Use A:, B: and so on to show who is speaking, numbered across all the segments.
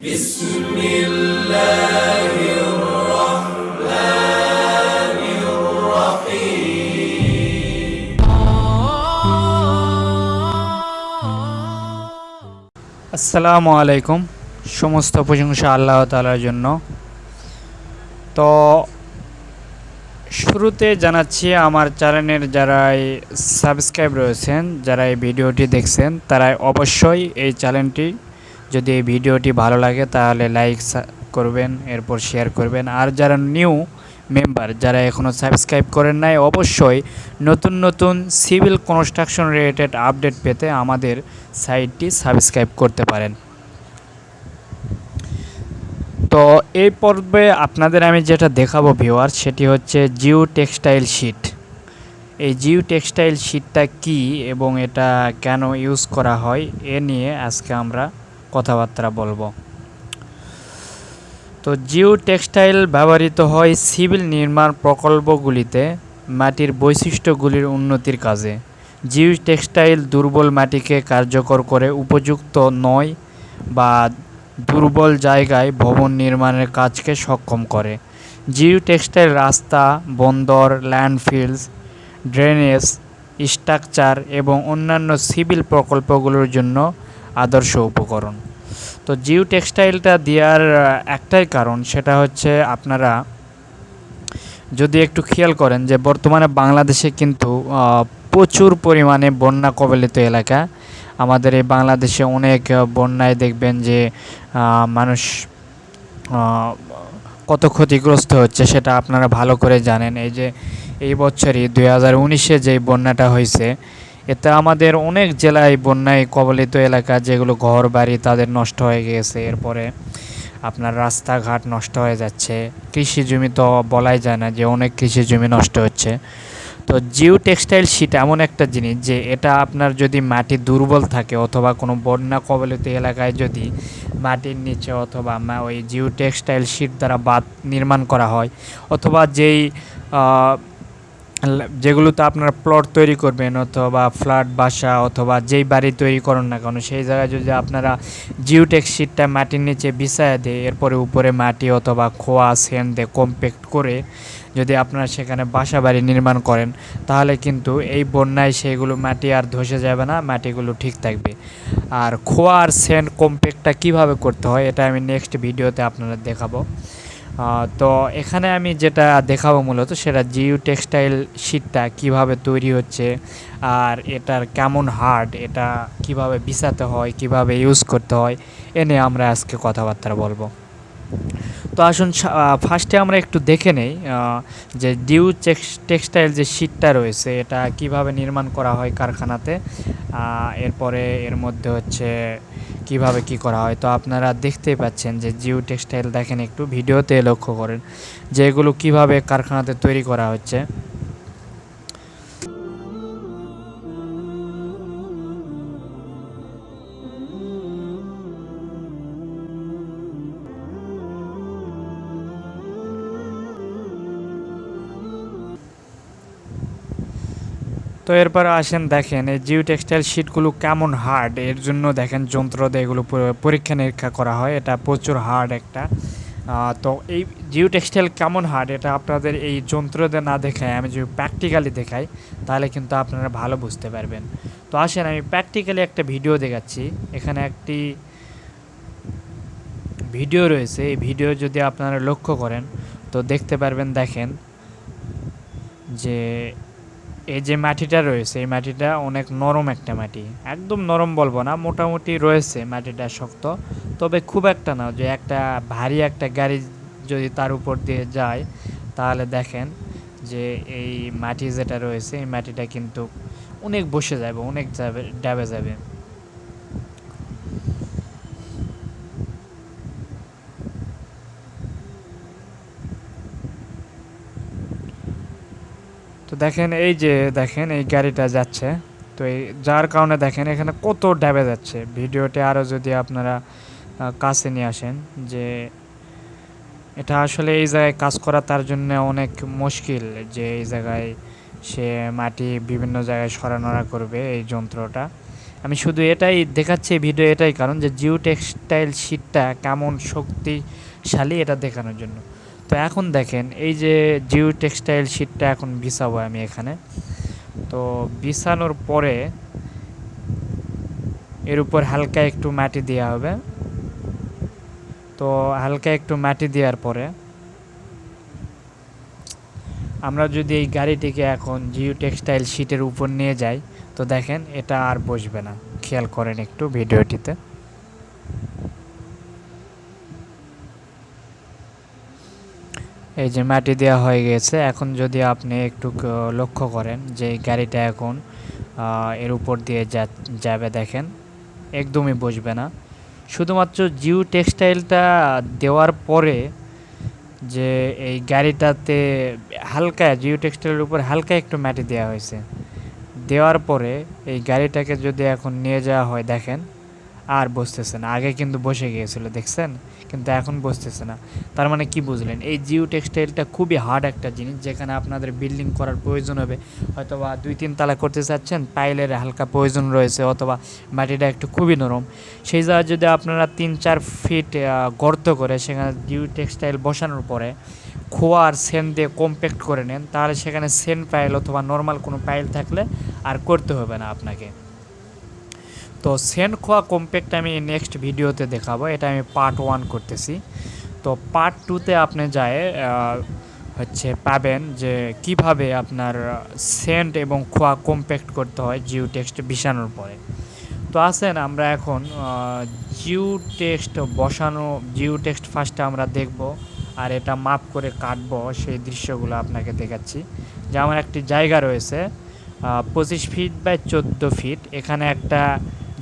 A: بسم الله الرحمن الرحيم
B: আসসালামু আলাইকুম সমস্ত প্রশংসা আল্লাহ তালার জন্য তো শুরুতে জানাচ্ছি আমার চ্যানেলের যারাই সাবস্ক্রাইব রয়েছেন যারা এই ভিডিওটি দেখছেন তারা অবশ্যই এই চ্যানেলটি যদি এই ভিডিওটি ভালো লাগে তাহলে লাইক করবেন, এরপর শেয়ার করবেন। আর যারা নিউ মেম্বার, যারা এখনও সাবস্ক্রাইব করেন নাই, অবশ্যই নতুন নতুন সিভিল কনস্ট্রাকশন রিলেটেড আপডেট পেতে আমাদের সাইটটি সাবস্ক্রাইব করতে পারেন। তো এই পর্বে আপনাদের আমি যেটা দেখাবো ভিওয়ার সেটি হচ্ছে জিও টেক্সটাইল শিট। এই জিও টেক্সটাইল শিটটা কি এবং এটা কেন ইউজ করা হয়, এ নিয়ে আজকে আমরা কথাবার্তা বলব। তো জিও টেক্সটাইল ব্যবহৃত হয় সিভিল নির্মাণ প্রকল্পগুলিতে মাটির বৈশিষ্ট্যগুলির উন্নতির কাজে। জিও টেক্সটাইল দুর্বল মাটিকে কার্যকর করে উপযুক্ত নয় বা দুর্বল জায়গায় ভবন নির্মাণের কাজকে সক্ষম করে। জিও টেক্সটাইল রাস্তা, বন্দর ল্যান্ডফিল্ডস ড্রেনেজ, স্ট্রাকচার এবং অন্যান্য সিভিল প্রকল্পগুলোর জন্য আদর্শ উপকরণ। তো জিও টেক্সটাইলটা দেওয়ার একটাই কারণ, সেটা হচ্ছে আপনারা যদি একটু খেয়াল করেন যে বর্তমানে বাংলাদেশে কিন্তু প্রচুর পরিমাণে বন্যা কবলিত এলাকা। আমাদের এই বাংলাদেশে অনেক বন্যায় দেখবেন যে মানুষ কত ক্ষতিগ্রস্ত হচ্ছে, সেটা আপনারা ভালো করে জানেন। এই যে এই বছরই দুই হাজার উনিশে যেই বন্যাটা হয়েছে এতে আমাদের অনেক জেলায় বন্যায় কবলিত এলাকা যেগুলো ঘর বাড়ি তাদের নষ্ট হয়ে গিয়েছে এরপরে আপনার রাস্তাঘাট নষ্ট হয়ে যাচ্ছে। কৃষি জমি তো বলাই যায় না যে অনেক কৃষি জমি নষ্ট হচ্ছে। তো জিও টেক্সটাইল শিট এমন একটা জিনিস যে এটা আপনার যদি মাটি দুর্বল থাকে অথবা কোনো বন্যা কবলিত এলাকায় যদি মাটির নিচে অথবা ওই জিও টেক্সটাইল শিট দ্বারা বাঁধ নির্মাণ করা হয় অথবা যেই যেগুলোতে আপনারা প্লট তৈরি করবেন অথবা ফ্ল্যাট বাসা অথবা যেই বাড়ি তৈরি করুন না কেন, সেই জায়গায় যদি আপনারা জিওটেক শিটটা মাটির নিচে বিছায় দেয়, এরপরে উপরে মাটি অথবা খোয়া সেন দিয়ে কম্প্যাক্ট করে যদি আপনারা সেখানে বাসা বাড়ি নির্মাণ করেন, তাহলে কিন্তু এই বন্যায় সেইগুলো মাটি আর ধসে যাবে না, মাটিগুলো ঠিক থাকবে। আর খোয়া আর সেন্ট কম্প্যাক্টটা কীভাবে করতে হয়, এটা আমি নেক্সট ভিডিওতে আপনারা দেখাবো। তো এখানে আমি যেটা দেখাবো মূলত সেটা জিও টেক্সটাইল শিটটা কীভাবে তৈরি হচ্ছে আর এটার কেমন হার্ড, এটা কীভাবে বিছাতে হয়, কীভাবে ইউজ করতে হয়, এ নিয়ে আমরা আজকে কথাবার্তা বলব। তো আসুন ফার্স্টে আমরা একটু দেখে নেই যে ডিউ টেক্সটাইল যে শিটটা রয়েছে, এটা কীভাবে নির্মাণ করা হয় কারখানাতে এরপরে এর মধ্যে হচ্ছে কীভাবে কি করা হয়? তো আপনারা দেখতেই পাচ্ছেন যে জিও টেক্সটাইল দেখেন একটু, ভিডিওতে লক্ষ্য করেন যে এগুলো কীভাবে কারখানাতে তৈরি করা হচ্ছে। তো এরপর আসেন দেখেন, এই জিও টেক্সটাইল শিটগুলো কেমন হার্ড এর জন্য দেখেন যন্ত্র দিয়ে এগুলো পরীক্ষা নিরীক্ষা করা হয়। এটা প্রচুর হার্ড একটা। তো এই জিও টেক্সটাইল কেমন হার্ড এটা আপনাদের এই যন্ত্র দিয়ে না দেখায়, আমি যদি প্র্যাকটিক্যালি দেখাই, তাহলে কিন্তু আপনারা ভালো বুঝতে পারবেন। তো আসেন, আমি প্র্যাকটিক্যালি একটা ভিডিও দেখাচ্ছি। এখানে একটি ভিডিও রয়েছে। এই ভিডিও যদি আপনারা লক্ষ্য করেন, তো দেখতে পারবেন, দেখেন যে এই যে মাটিটা রয়েছে, এই মাটিটা অনেক নরম একটা মাটি। একদম নরম বলব না, মোটামুটি রয়েছে মাটিটা শক্ত। তবে খুব একটা না, যে একটা ভারী একটা গাড়ি যদি তার উপর দিয়ে যায়, তাহলে দেখেন যে এই মাটি যেটা রয়েছে, এই মাটিটা কিন্তু অনেক বসে যাবে, অনেক যাবে, ডাবে যাবে। দেখেন এই যে দেখেন এই গাড়িটা যাচ্ছে। তো এই যার কারণে দেখেন এখানে কত ড্যাবে যাচ্ছে। ভিডিওতে আরও যদি আপনারা কাছে নিয়ে আসেন যে এটা আসলে এই জায়গায় কাজ করা তার জন্য অনেক মুশকিল যে এই জায়গায় সে মাটি বিভিন্ন জায়গায় সরানোরা করবে এই যন্ত্রটা। আমি শুধু এটাই দেখাচ্ছি ভিডিও এটাই, কারণ যে জিও টেক্সটাইল শিটটা কেমন শক্তিশালী এটা দেখানোর জন্য। তো এখন দেখেন, এই যে জিও টেক্সটাইল শিটটা এখন বিছাবো আমি এখানে। তো বিছানোর পরে এর উপর হালকা একটু মাটি দেওয়া হবে। তো হালকা একটু মাটি দেওয়ার পরে আমরা যদি এই গাড়িটিকে এখন জিও টেক্সটাইল শিটের উপর নিয়ে যাই, তো দেখেন এটা আর বসবে না। খেয়াল করেন একটু ভিডিওটিতে। এই যে মাটি দেওয়া হয়ে গেছে, এখন যদি আপনি একটু লক্ষ্য করেন যে গাড়িটা এখন এর উপর দিয়ে যাবে দেখেন, একদমই বসবে না। শুধুমাত্র জিও টেক্সটাইলটা দেওয়ার পরে যে এই গাড়িটাতে হালকা, জিও টেক্সটাইলের উপর হালকা একটু মাটি দেওয়া হয়েছে। দেওয়ার পরে এই গাড়িটাকে যদি এখন নিয়ে যাওয়া হয় দেখেন, আর বসতেছে না। আগে কিন্তু বসে গিয়েছিল, দেখছেন? কিন্তু এখন বসতেছে না। তার মানে কি বুঝলেন? এই জিও টেক্সটাইলটা খুবই হার্ড একটা জিনিস, যেখানে আপনাদের বিল্ডিং করার প্রয়োজন হবে। হয়তোবা দুই তিন তালা করতে চাচ্ছেন টাইলের হালকা প্রয়োজন রয়েছে, অথবা মাটিটা একটু খুবই নরম। সেই জায়গায় যদি আপনারা তিন চার ফিট গর্ত করে সেখানে জিও টেক্সটাইল বসানোর পরে খোয়া আর সেন দিয়ে কম্প্যাক্ট করে নেন, তাহলে সেখানে সেন পাইল অথবা নর্মাল কোনো পাইল থাকলে আর করতে হবে না আপনাকে। তো সেন্ট খোয়া কম্প্যাক্ট আমি নেক্সট ভিডিওতে দেখাবো, এটা আমি পার্ট ওয়ান করতেছি। তো পার্ট টুতে আপনি যায় হচ্ছে পাবেন যে কীভাবে আপনার সেন্ট এবং খোয়া কম্প্যাক্ট করতে হয় জিও টেক্সট বিছানোর পরে। তো আসেন আমরা এখন জিও টেক্সট বসানো জিও টেক্সট ফার্স্টে আমরা দেখব আর এটা মাপ করে কাটবো, সেই দৃশ্যগুলো আপনাকে দেখাচ্ছি। যে আমার একটি জায়গা রয়েছে পঁচিশ ফিট বাই চোদ্দ ফিট এখানে একটা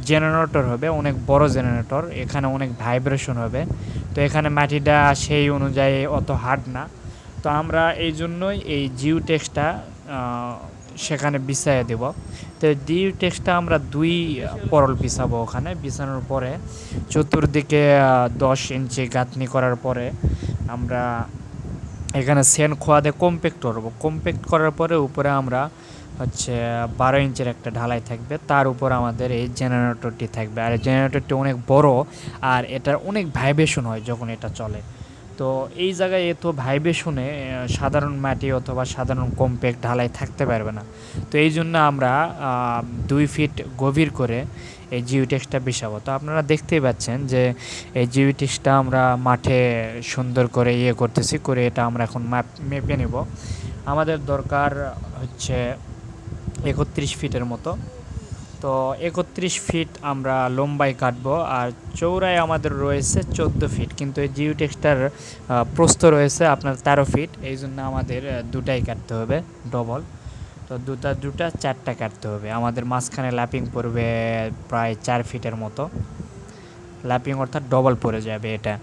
B: জেনারেটর হবে, অনেক বড় জেনারেটর, এখানে অনেক ভাইব্রেশন হবে। তো এখানে মাটিটা সেই অনুযায়ী অত হার্ড না। তো আমরা এই জন্যই এই জিও টেক্সটা সেখানে বিছাইয়ে দেব। তো জিও টেক্সটা আমরা দুই পরল বিছাবো ওখানে। বিছানোর পরে চতুর্দিকে দশ ইঞ্চি গাঁথনি করার পরে আমরা এখানে সেন খোয়া দিয়ে কম্প্যাক্ট করব। কম্প্যাক্ট করার পরে উপরে আমরা হচ্ছে বারো ইঞ্চের একটা ঢালাই থাকবে। তার উপর আমাদের এই জেনারেটরটি থাকবে। আর জেনারেটরটি অনেক বড় আর এটার অনেক ভাইব্রেশন হয় যখন এটা চলে। তো এই জায়গায় এত ভাইব্রেশনে সাধারণ মাটি অথবা সাধারণ কম্প্যাক্ট ঢালাই থাকতে পারবে না। তো এই জন্য আমরা দুই ফিট গভীর করে এই জিওটেক্সটা বিছাবো। তো আপনারা দেখতেই পাচ্ছেন যে এই জিওটেক্সটা আমরা মাঠে সুন্দর করে ইয়ে করতেছি, করে এটা আমরা এখন মেপে নেব। আমাদের দরকার হচ্ছে একত্রিশ ফিটের মতো। তো একত্রিশ ফিট আমরা লম্বায় কাটবো আর চৌড়ায় আমাদের রয়েছে চোদ্দ ফিট। কিন্তু এই জিওটেক্সটার প্রস্থ রয়েছে আপনার তেরো ফিট। এই জন্য আমাদের দুটাই কাটতে হবে, ডবল। তো দুটা দুটা, চারটা কাটতে হবে। আমাদের মাঝখানে ল্যাপিং পড়বে প্রায় চার ফিটের মতো। ল্যাপিং অর্থাৎ ডবল পড়ে যাবে এটা।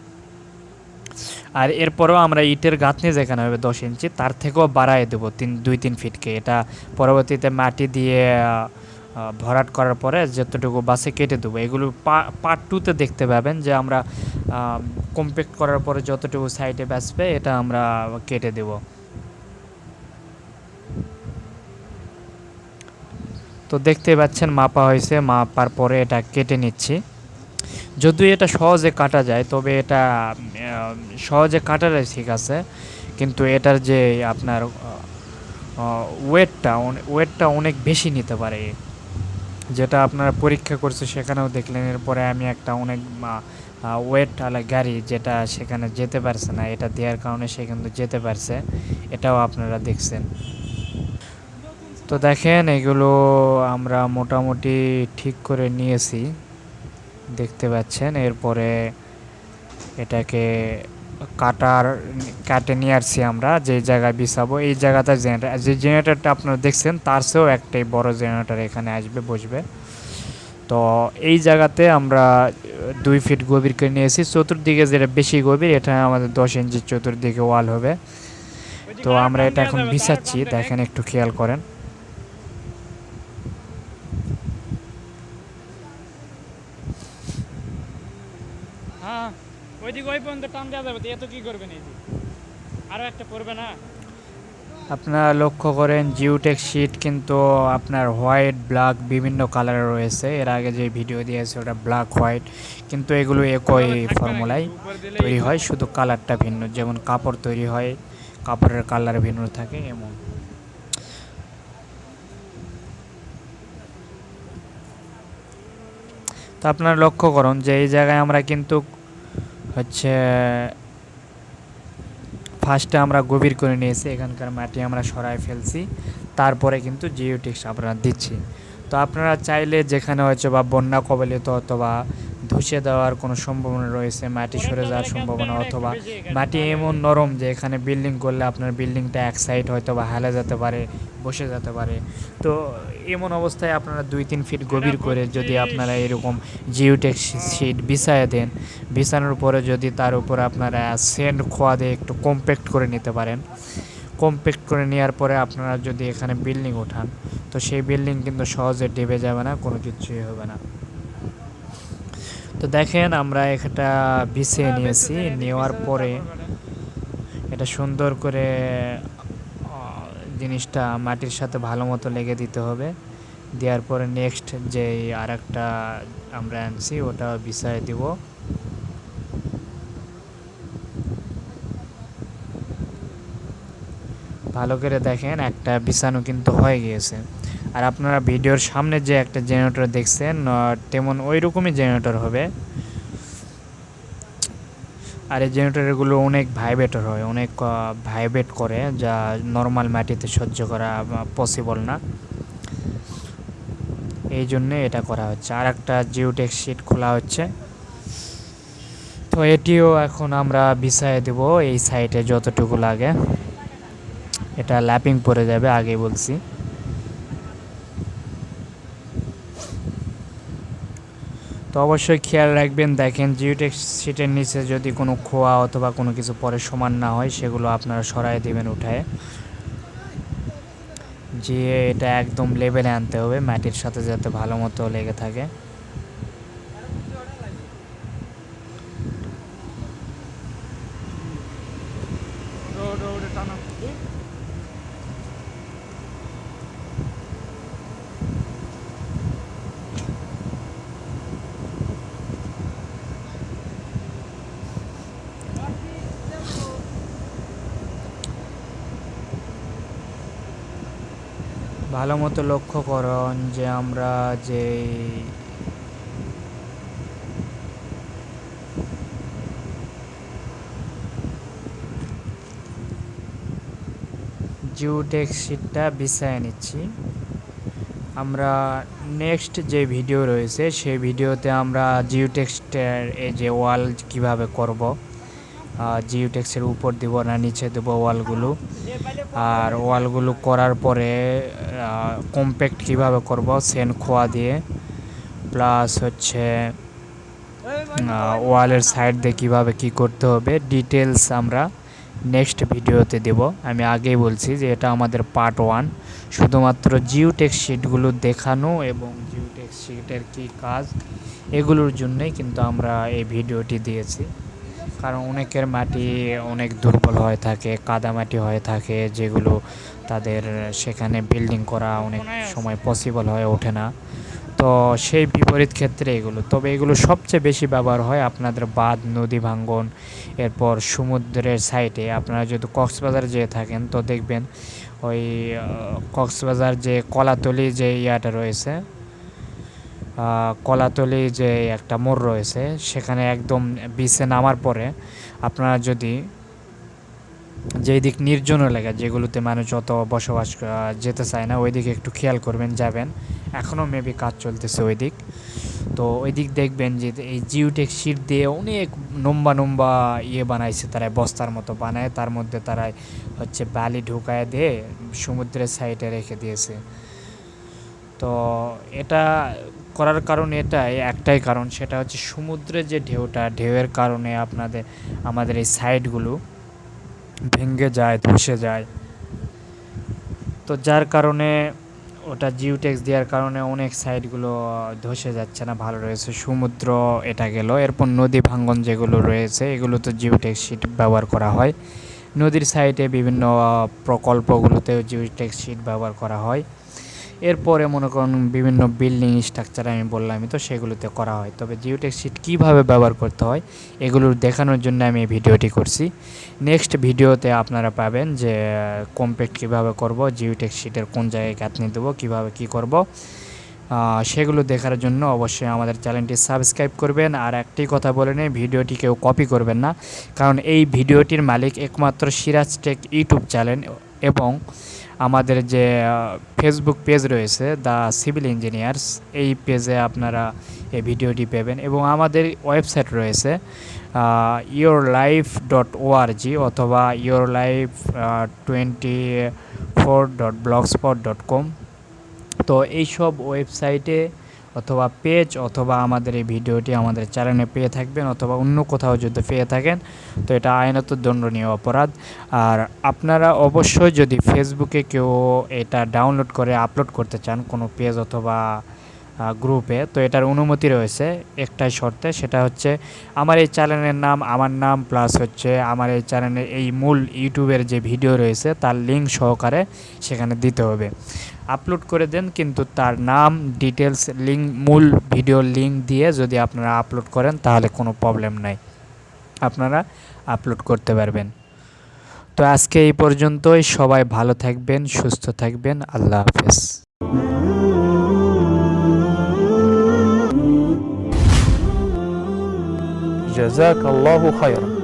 B: আর এরপরেও আমরা ইটের গাঁথনি যেখানে হবে দশ ইঞ্চি, তার থেকেও বাড়ায় দেবো তিন, দুই, তিন ফিটকে। এটা পরবর্তীতে মাটি দিয়ে ভরাট করার পরে যতটুকু বাসে কেটে দেবো। এগুলো পার্ট টুতে দেখতে পাবেন যে আমরা কম্প্যাক্ট করার পরে যতটুকু সাইডে বাঁচবে এটা আমরা কেটে দেব। তো দেখতে পাচ্ছেন মাপা হয়েছে, মাপার পরে এটা কেটে নিচ্ছি। যদিও এটা সহজে কাটা যায়, তবে এটা সহজে কাটা যায় ঠিক আছে। কিন্তু এটার যে আপনার ওয়েটটা ওয়েটটা অনেক বেশি নিতে পারে। যেটা আপনারা পরীক্ষা করছে সেখানেও দেখলেন, এরপরে আমি একটা অনেক ওয়েট আলা গাড়ি যেটা সেখানে যেতে পারছে না, এটা দেওয়ার কারণে সে কিন্তু যেতে পারছে, এটাও আপনারা দেখছেন। তো দেখেন, এগুলো আমরা মোটামুটি ঠিক করে নিয়েছি। দেখতে পাচ্ছেন। এরপরে এটাকে কাটার কাটে নিয়ে আসছি আমরা যে জায়গায় বিছাবো। এই জায়গাটা জেনারেটার যে জেনারেটারটা আপনারা দেখছেন তার চেয়েও একটাই বড় জেনারেটার এখানে আসবে বসবে। তো এই জায়গাতে আমরা দুই ফিট গভীর করে নিয়েছি। চতুর্দিকে যেটা বেশি গভীর এটা আমাদের দশ ইঞ্চি চতুর্দিকে ওয়াল হবে। তো আমরা এটা এখন বিছাচ্ছি। দেখেন একটু খেয়াল করেন
C: হ্যাঁ ওইদিকে ওই পর্যন্ত টান দেওয়া যাবে এত কি করবেন এই একটা পড়বে না?
B: আপনারা লক্ষ্য করেন জিওটেক শিট কিন্তু আপনার হোয়াইট ব্ল্যাক বিভিন্ন কালারের রয়েছে। এর আগে যে ভিডিও দিয়েছে ওটা ব্ল্যাক হোয়াইট। কিন্তু এগুলো একই ফর্মুলায় তৈরি হয় শুধু কালারটা ভিন্ন। যেমন কাপড় তৈরি হয় কাপড়ের কালার ভিন্ন থাকে এমন। তো আপনারা লক্ষ্য করুন যে এই জায়গায় আমরা কিন্তু হচ্ছে ফার্স্টে আমরা গভীর করে নিয়েছি, এখানকার মাটি আমরা সরাই ফেলছি, তারপরে কিন্তু জিওটিক্স আমরা দিচ্ছি। তো আপনারা চাইলে যেখানে হয়েছে বা বন্যা কবলিত অথবা ধসে দেওয়ার কোনো সম্ভাবনা রয়েছে মাটি সরে যাওয়ার সম্ভাবনা অথবা মাটি এমন নরম যে এখানে বিল্ডিং করলে আপনার বিল্ডিংটা এক সাইড হয়তো বা হেলে যেতে পারে বসে যেতে পারে। তো এমন অবস্থায় আপনারা দুই তিন ফিট গভীর করে যদি আপনারা এরকম জিওটেক শিট বিছায় দেন বিছানোর পরে যদি তার উপরে আপনারা সেন্ড খোয়া দিয়ে একটু কম্প্যাক্ট করে নিতে পারেন। কম্প্যাক্ট করে নেওয়ার পরে আপনারা যদি এখানে বিল্ডিং ওঠান তো সেই বিল্ডিং কিন্তু সহজে ডেবে যাবে না কোনো কিছুই হবে না। তো দেখেন আমরা একটা বিছিয়ে নিয়েছি নেওয়ার পরে এটা সুন্দর করে জিনিসটা মাটির সাথে ভালো মতো লেগে দিতে হবে। দেওয়ার পরে নেক্সট যে আর একটা আমরা আনছি ওটা বিছায় দিব। ভালো করে দেখেন একটা বিছানো কিন্তু হয়ে গিয়েছে। আর আপনারা ভিডিওর সামনে যে একটা জেনারেটর দেখছেন তেমন ওই রকমই জেনারেটর হবে। আর এই জেনারেটরগুলো অনেক ভাইব্রেটর হয়, অনেক ভাইব্রেট করে, যা নর্মাল মাটিতে সহ্য করা পসিবল না। এই জন্যে এটা করা হচ্ছে। আর একটা জিওটেক শিট খোলা হচ্ছে। তো এটিও এখন আমরা বিছায় দেব এই সাইটে যতটুকু লাগে। এটা ল্যাপিং পরে যাবে আগে বলছি। তো অবশ্যই খেয়াল রাখবেন। দেখেন জিওটেক্স সিটের নিচে যদি কোনো খোয়া অথবা কোনো কিছু পরে সমান না হয়, সেগুলো আপনারা সরাই দেবেন উঠায়। যে এটা একদম লেভেলে আনতে হবে মাটির সাথে যাতে ভালো মতো লেগে থাকে। ভালো মতো লক্ষ্য করুন যে আমরা যে জিওটেক শিটটা বিছায় নিচ্ছি। আমরা নেক্সট যে ভিডিও রয়েছে, সেই ভিডিওতে আমরা জিওটেক্সটের এই যে ওয়াল কীভাবে করব জিওটেক্সের উপর দিব না, নিচে দেবো ওয়ালগুলো। আর ওয়ালগুলো করার পরে কম্প্যাক্ট কীভাবে করব সেন খোয়া দিয়ে প্লাস হচ্ছে ওয়ালের সাইড দিয়ে কীভাবে কী করতে হবে ডিটেলস আমরা নেক্সট ভিডিওতে দেব। আমি আগেই বলছি যে এটা আমাদের পার্ট ওয়ান শুধুমাত্র জিওটেক শিটগুলো দেখানো এবং জিওটেক শিটের কী কাজ, এগুলোর জন্যই কিন্তু আমরা এই ভিডিওটি দিয়েছি। কারণ অনেকের মাটি অনেক দুর্বল হয়ে থাকে, কাদা মাটি হয়ে থাকে, যেগুলো তাদের সেখানে বিল্ডিং করা অনেক সময় পসিবল হয়ে ওঠে না। তো সেই বিপরীত ক্ষেত্রে এগুলো, তবে এগুলো সবচেয়ে বেশি ব্যবহার হয় আপনাদের বাঁধ, নদী ভাঙ্গন, এরপর সমুদ্রের সাইডে আপনারা যদি কক্সবাজার যেয়ে থাকেন তো দেখবেন ওই কক্সবাজার যে কলাতলি যে ইয়াটা রয়েছে কলাতলি যে একটা মোড় রয়েছে, সেখানে একদম বিচে নামার পরে আপনারা যদি যেই দিক নির্জন এলাকা যেগুলোতে মানুষ অত বসবাস যেতে চায় না, ওই দিকে একটু খেয়াল করবেন, যাবেন। এখনও মেবি কাজ চলতেছে ওই দিক। তো ওই দিক দেখবেন যে এই জিওটেক শিট দিয়ে অনেক নম্বা নম্বা ইয়ে বানাইছে তারা, বস্তার মতো বানায়। তার মধ্যে তারা হচ্ছে বালি ঢুকায় দিয়ে সমুদ্রের সাইডে রেখে দিয়েছে। তো এটা করার কারণ এটাই, একটাই কারণ, সেটা হচ্ছে সমুদ্রের যে ঢেউটা, ঢেউয়ের কারণে আপনাদের, আমাদের এই সাইডগুলো ভেঙে যায়, ধসে যায়। তো যার কারণে ওটা জিওটেক্স দেওয়ার কারণে অনেক সাইডগুলো ধসে যাচ্ছে না, ভালো রয়েছে। সমুদ্র এটা গেল, এরপর নদী ভাঙ্গন যেগুলো রয়েছে, এগুলো তো জিওটেক্স শিট ব্যবহার করা হয়। নদীর সাইডে বিভিন্ন প্রকল্পগুলোতেও জিওটেক্স শিট ব্যবহার করা হয়। এরপরে মনে করুন বিভিন্ন বিল্ডিং স্ট্রাকচার আমি বললামই তো, সেগুলোতে করা হয়। তবে জিওটেক্স শিট কীভাবে ব্যবহার করতে হয় এগুলোর দেখানোর জন্য আমি এই ভিডিওটি করছি। নেক্সট ভিডিওতে আপনারা পাবেন যে কম্প্যাক্ট কীভাবে করব জিওটেক্স শিটের কোন জায়গায় গাঁথনি দেবো, কীভাবে কী করব। সেগুলো দেখার জন্য অবশ্যই আমাদের চ্যানেলটি সাবস্ক্রাইব করবেন। আর একটি কথা বলে নেই, ভিডিওটি কেউ কপি করবেন না। কারণ এই ভিডিওটির মালিক একমাত্র সিরাজ টেক ইউটিউব চ্যানেল এবং আমাদের যে ফেসবুক পেজ রয়েছে দ্য সিভিল ইঞ্জিনিয়ার্স এই পেজে আপনারা এই ভিডিওটি পাবেন এবং আমাদের ওয়েবসাইট রয়েছে ইয়োর লাইফ ডট ওআরজি অথবা your life twenty four dot blog spot dot com তো এইসব ওয়েবসাইটে অথবা পেজ অথবা আমাদের এই ভিডিওটি আমাদের চ্যানেলে পেয়ে থাকবেন অথবা অন্য কোথাও যদি পেয়ে থাকেন, তো এটা আইনত দণ্ডনীয় অপরাধ। আর আপনারা অবশ্যই যদি ফেসবুকে কেউ এটা ডাউনলোড করে আপলোড করতে চান, কোনো পেজ অথবা গ্রুপে। তো এটার অনুমতি রয়েছে একটাই শর্তে, সেটা হচ্ছে আমার এই চ্যানেলের নাম, আমার নাম প্লাস হচ্ছে আমার এই চ্যানেলের এই মূল ইউটিউবের যে ভিডিও রয়েছে তার লিঙ্ক সহকারে সেখানে দিতে হবে। আপলোড করে দেন, কিন্তু তার নাম ডিটেলস লিঙ্ক মূল ভিডিও লিঙ্ক দিয়ে যদি আপনারা আপলোড করেন তাহলে কোনো প্রবলেম নাই। আপনারা আপলোড করতে পারবেন। তো আজকে এই পর্যন্তই। সবাই ভালো থাকবেন, সুস্থ থাকবেন। আল্লাহ হাফেজ।
D: جزاك الله خيرا.